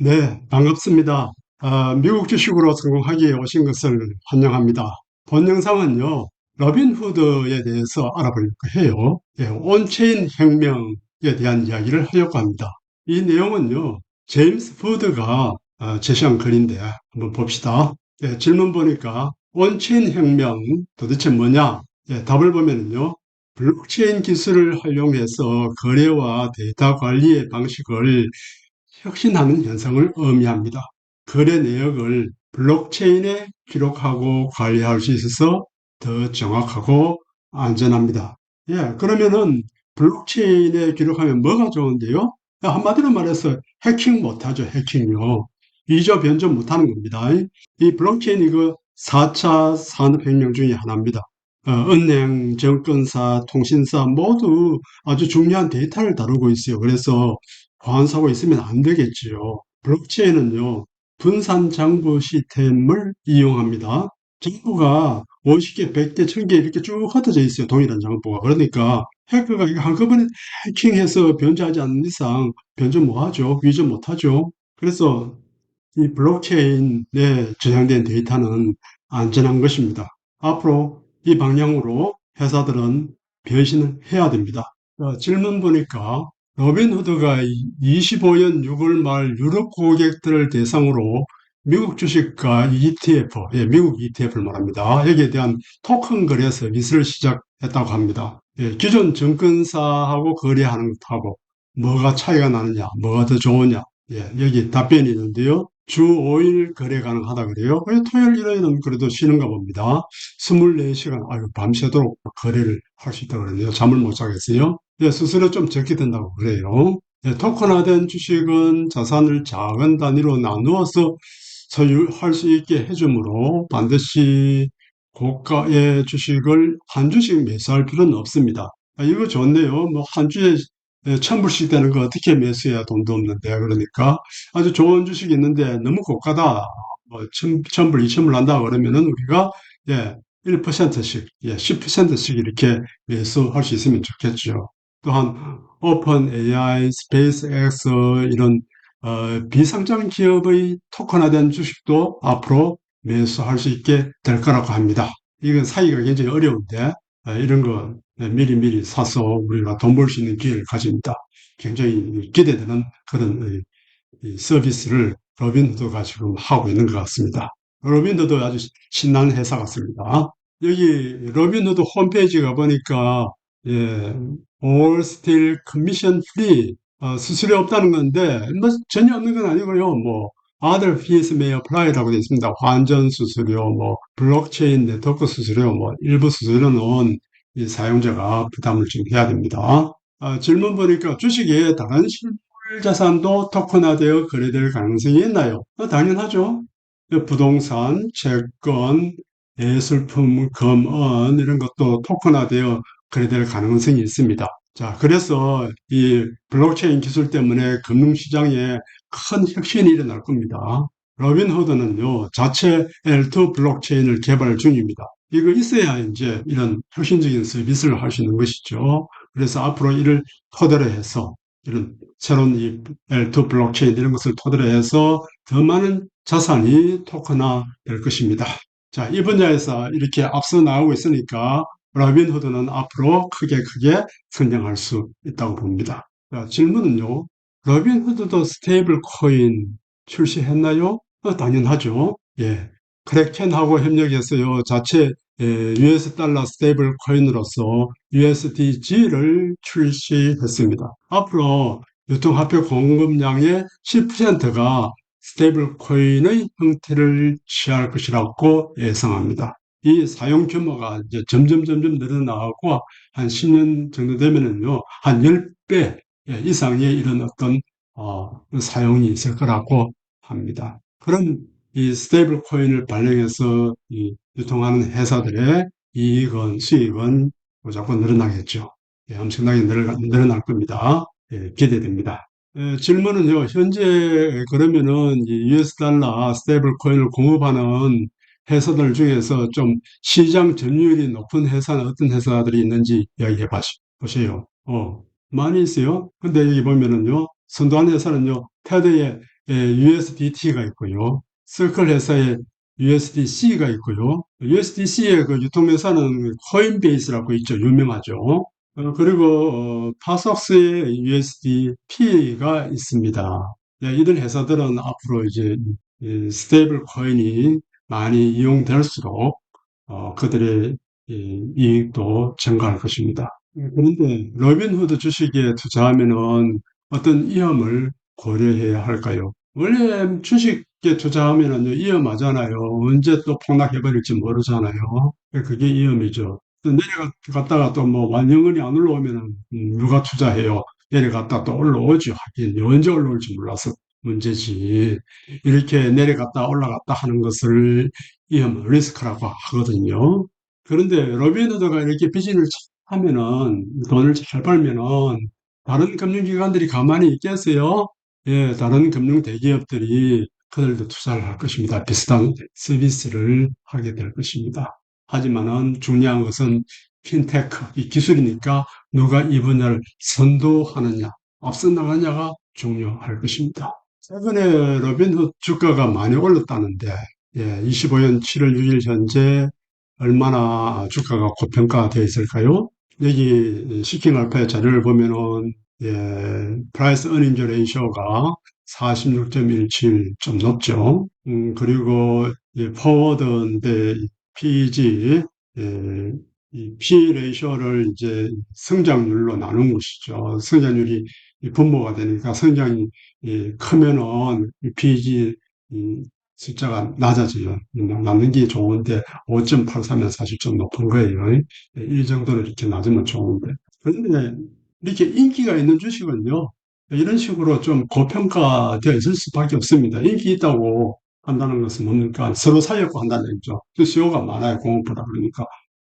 네, 반갑습니다. 아, 미국 주식으로 성공하기에 오신 것을 환영합니다. 본 영상은요, 로빈후드에 대해서 알아보려고 해요. 예, 온체인 혁명에 대한 이야기를 하려고 합니다. 이 내용은요, 제임스 푸드가 아, 제시한 글인데 한번 봅시다. 예, 질문 보니까 온체인 혁명 도대체 뭐냐? 예, 답을 보면요, 블록체인 기술을 활용해서 거래와 데이터 관리의 방식을 혁신하는 현상을 의미합니다. 거래 내역을 블록체인에 기록하고 관리할 수 있어서 더 정확하고 안전합니다. 예, 그러면은 블록체인에 기록하면 뭐가 좋은데요? 한마디로 말해서 해킹 못하죠, 해킹요. 이조 변조 못하는 겁니다. 이 블록체인 이거 4차 산업혁명 중에 하나입니다. 어, 은행, 증권사, 통신사 모두 아주 중요한 데이터를 다루고 있어요. 그래서 과한사고 있으면 안 되겠지요. 블록체인은요, 분산 장부 시스템을 이용합니다. 장부가 50개, 100개, 1000개 이렇게 쭉 흩어져 있어요. 동일한 장부가. 그러니까 해커가 이거 한꺼번에 해킹해서 변조하지 않는 이상 변조 못 하죠. 위조 못 하죠. 그래서 이 블록체인에 저장된 데이터는 안전한 것입니다. 앞으로 이 방향으로 회사들은 변신을 해야 됩니다. 어, 질문 보니까 로빈후드가 25년 6월 말 유럽 고객들을 대상으로 미국 주식과 ETF, 예, 미국 ETF를 말합니다. 여기에 대한 토큰 거래 서비스를 시작했다고 합니다. 예, 기존 증권사하고 거래하는 것하고 뭐가 차이가 나느냐, 뭐가 더 좋으냐, 예, 여기 답변이 있는데요. 주 5일 거래 가능하다 그래요. 예, 토요일, 일요일은 그래도 쉬는가 봅니다. 24시간, 아유, 밤새도록 거래를 할 수 있다 그러네요. 잠을 못 자겠어요. 예, 수수료 좀 적게 든다고 그래요. 예, 토큰화된 주식은 자산을 작은 단위로 나누어서 소유할 수 있게 해주므로 반드시 고가의 주식을 한 주씩 매수할 필요는 없습니다. 아, 이거 좋네요. 뭐 한 주에 천 불씩 되는 거 어떻게 매수해야 돈도 없는데 그러니까 아주 좋은 주식이 있는데 너무 고가다. 뭐 천, 천불, 이천불 난다 그러면은 우리가 예, 1%씩, 예, 10%씩 이렇게 매수할 수 있으면 좋겠죠. 또한 오픈 AI, 스페이스X 이런 어, 비상장 기업의 토큰화된 주식도 앞으로 매수할 수 있게 될 거라고 합니다. 이건 사기가 굉장히 어려운데 어, 이런 거 미리미리 사서 우리가 돈 벌 수 있는 기회를 가집니다. 굉장히 기대되는 그런 서비스를 로빈후드가 지금 하고 있는 것 같습니다. 로빈후드 아주 신나는 회사 같습니다. 여기 로빈후드 홈페이지 가 보니까 예, all still commission free 어, 수수료 없다는 건데 뭐 전혀 없는 건 아니고요. 뭐 other fees may apply라고 되어 있습니다. 환전 수수료, 뭐 블록체인 네트워크 수수료, 뭐 일부 수수료는 이 사용자가 부담을 좀 해야 됩니다. 아, 질문 보니까 주식에 다른 실물 자산도 토큰화되어 거래될 가능성이 있나요? 어, 당연하죠. 부동산, 채권, 예술품, 금은 이런 것도 토큰화되어 거래될 가능성이 있습니다. 자, 그래서 이 블록체인 기술 때문에 금융시장에 큰 혁신이 일어날 겁니다. 로빈후드는요, 자체 L2 블록체인을 개발 중입니다. 이거 있어야 이제 이런 혁신적인 서비스를 할 수 있는 것이죠. 그래서 앞으로 이를 토대로 해서 이런 새로운 이 L2 블록체인 이런 것을 토대로 해서 더 많은 자산이 토큰화 될 것입니다. 자, 이 분야에서 이렇게 앞서 나가고 있으니까 로빈후드는 앞으로 크게 크게 성장할 수 있다고 봅니다. 자, 질문은요. 로빈후드도 스테이블 코인 출시했나요? 어, 당연하죠. 예. 크랙켄하고 협력해서요. 자체 예, US 달러 스테이블 코인으로서 USDG를 출시했습니다. 앞으로 유통화폐 공급량의 10%가 스테이블 코인의 형태를 취할 것이라고 예상합니다. 이 사용 규모가 이제 점점 점점 늘어나고 한 10년 정도 되면은요, 한 10배 이상의 이런 어떤 어, 사용이 있을 거라고 합니다. 그럼 이 스테이블 코인을 발행해서 이 유통하는 회사들의 이익은, 수익은 무조건 늘어나겠죠. 예, 엄청나게 늘어날, 늘어날 겁니다. 예, 기대됩니다. 예, 질문은요, 현재 그러면은 이 US 달러 스테이블 코인을 공급하는 회사들 중에서 좀 시장 점유율이 높은 회사는 어떤 회사들이 있는지 이야기해 보세요. 어, 많이 있어요. 근데 여기 보면은요, 선도한 회사는요, 테드의 USDT가 있고요. 서클 회사에 USDC가 있고요. USDC의 그 유통회사는 코인베이스라고 있죠. 유명하죠. 어, 그리고 어, 파석스의 USDP가 있습니다. 네, 이들 회사들은 앞으로 이제 이 스테이블 코인이 많이 이용될수록 어, 그들의 이 이익도 증가할 것입니다. 그런데 로빈후드 주식에 투자하면은 어떤 위험을 고려해야 할까요? 원래 주식에 투자하면은 위험하잖아요. 언제 또 폭락해버릴지 모르잖아요. 그게 위험이죠. 또 내려갔다가 또 뭐 완영원이 안 올라오면은 음, 누가 투자해요? 내려갔다 또 올라오죠. 하긴 언제 올라올지 몰라서 문제지. 이렇게 내려갔다 올라갔다 하는 것을 위험, 리스크라고 하거든요. 그런데 로빈후드가 이렇게 비즈니스를 하면은 돈을 잘 벌면은 다른 금융기관들이 가만히 있겠어요? 예, 다른 금융 대기업들이 그들도 투자를 할 것입니다. 비슷한 서비스를 하게 될 것입니다. 하지만은 중요한 것은 핀테크, 이 기술이니까 누가 이 분야를 선도하느냐, 앞서 나가느냐가 중요할 것입니다. 최근에 로빈후드 주가가 많이 올랐다는데, 예, 25년 7월 6일 현재 얼마나 주가가 고평가되어 있을까요? 여기 시킹 알파의 자료를 보면은 예, 프라이스 어닝즈 레이쇼가 46.17 좀 높죠. 음, 그리고 예, 포워드인데 PEG 예, 이 P 레이쇼를 이제 성장률로 나눈 것이죠. 성장률이 이 분모가 되니까 성장이 예, 크면은 이 PEG 이 숫자가 낮아져요. 낮는 게 좋은데 5.83면 사실 좀 높은 거예요. 예, 이 정도로 이렇게 낮으면 좋은데. 그런데 이렇게 인기가 있는 주식은요. 이런 식으로 좀 고평가되어 있을 수밖에 없습니다. 인기 있다고 한다는 것은 뭡니까? 서로 사려고 한다는 얘기죠. 수요가 많아요. 공급보다 그러니까.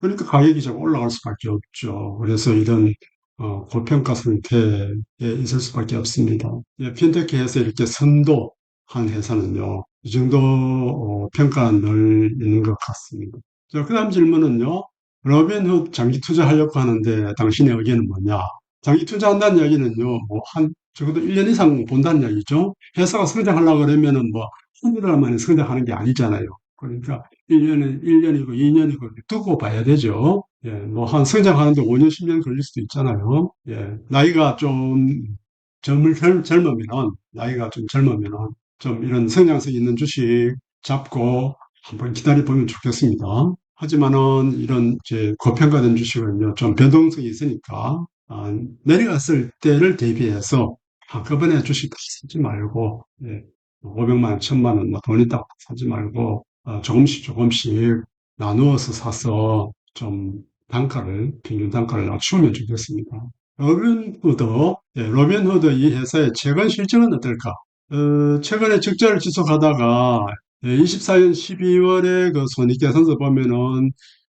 그러니까 가격이 좀 올라갈 수밖에 없죠. 그래서 이런 어, 고평가 상태에 있을 수밖에 없습니다. 예, 핀테크에서 이렇게 선도한 회사는요, 이 정도 어, 평가를 있는 것 같습니다. 자, 그 다음 질문은요, 로빈훗 장기 투자하려고 하는데 당신의 의견은 뭐냐? 장기 투자한다는 이야기는요, 뭐, 한, 적어도 1년 이상 본다는 이야기죠. 회사가 성장하려고 그러면은 뭐, 한두 만에 성장하는 게 아니잖아요. 그러니까 1년은 1년이고 2년이고 두고 봐야 되죠. 예, 뭐, 한 성장하는데 5년, 10년 걸릴 수도 있잖아요. 예, 나이가 좀 젊을, 젊, 젊으면, 나이가 좀 젊으면, 좀 이런 성장성 있는 주식 잡고 한번 기다려 보면 좋겠습니다. 하지만은 이런 이제 고평가된 주식은요, 좀 변동성이 있으니까 아, 내려갔을 때를 대비해서 한꺼번에 주식 다 사지 말고, 예, 500만 원, 1000만 원, 뭐 돈 있다고 사지 말고, 어, 조금씩 조금씩 나누어서 사서 좀 단가를, 평균 단가를 낮추면 좋겠습니다. 로빈후드, 예, 로빈후드 이 회사의 최근 실적은 어떨까? 어, 최근에 적자를 지속하다가 24년 12월에 그 손익계산서 보면은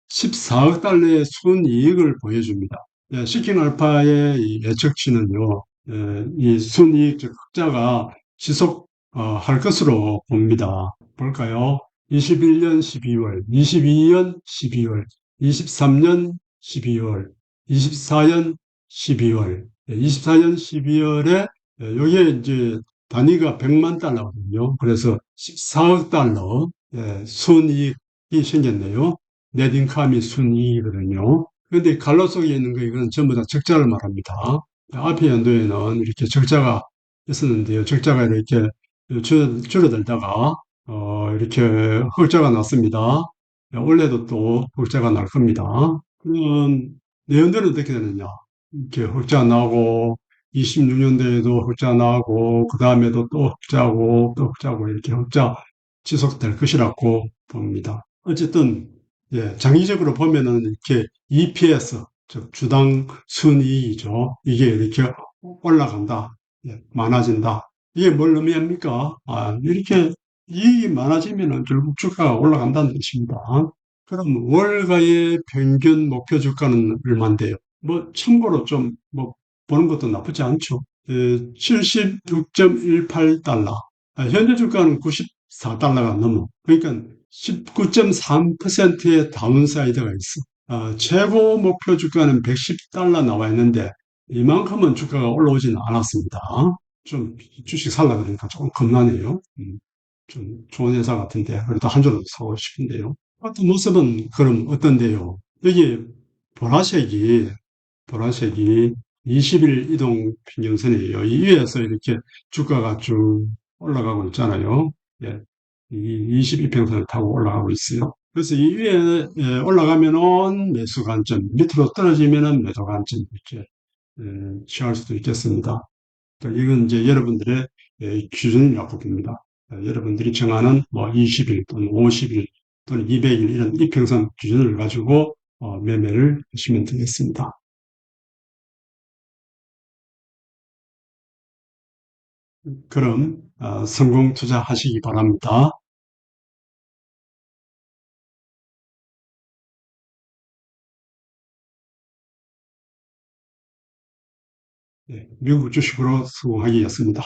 14억 달러의 순이익을 보여줍니다. 예, 시킹 알파의 이 예측치는요, 예, 이 순이익 즉 흑자가 지속할 것으로 봅니다. 볼까요? 21년 12월, 22년 12월, 23년 12월, 24년 12월, 24년 12월에 여기에 이제 단위가 100만 달러거든요. 그래서 14억 달러 예, 순이익이 생겼네요. 넷인컴이 순이익이거든요. 그런데 갈로 속에 있는 거 이거는 전부 다 적자를 말합니다. 앞에 연도에는 이렇게 적자가 있었는데요. 적자가 이렇게 줄, 줄어들다가 어, 이렇게 흑자가 났습니다. 원래도 또 흑자가 날 겁니다. 그러면 내연도는 어떻게 되느냐? 이렇게 흑자 나고 26년도에도 흑자 나고 그 다음에도 또 흑자고 또 흑자고 이렇게 흑자 지속될 것이라고 봅니다. 어쨌든 예, 장기적으로 보면은 이렇게 EPS 즉 주당 순이익이죠. 이게 이렇게 올라간다, 예, 많아진다. 이게 뭘 의미합니까? 아, 이렇게 이익이 많아지면은 결국 주가가 올라간다는 뜻입니다. 그럼 월가의 평균 목표 주가는 얼마인데요? 뭐 참고로 좀 뭐 보는 것도 나쁘지 않죠. 76.18달러. 아, 현재 주가는 94달러가 넘어. 그러니까 19.3%의 다운사이드가 있어. 아, 최고 목표 주가는 110달러 나와 있는데 이만큼은 주가가 올라오지는 않았습니다. 좀 주식 살라 그러니까 조금 겁나네요. 음, 좀 좋은 회사 같은데 그래도 한 주라도 사고 싶은데요. 어떤 모습은 그럼 어떤데요? 여기 보라색이 보라색이 20일 이동 평균선이에요. 이 위에서 이렇게 주가가 쭉 올라가고 있잖아요. 예, 이 22평선을 타고 올라가고 있어요. 그래서 이 위에 예, 올라가면은 매수 관점, 밑으로 떨어지면은 매도 관점 이렇게 예, 취할 수도 있겠습니다. 이건 이제 여러분들의 예, 기준이라고 봅니다. 예, 여러분들이 정하는 뭐 20일 또는 50일 또는 200일 이런 이평선 기준을 가지고 어, 매매를 하시면 되겠습니다. 그럼 어, 성공 투자하시기 바랍니다. 네, 미국 주식으로 성공하기였습니다.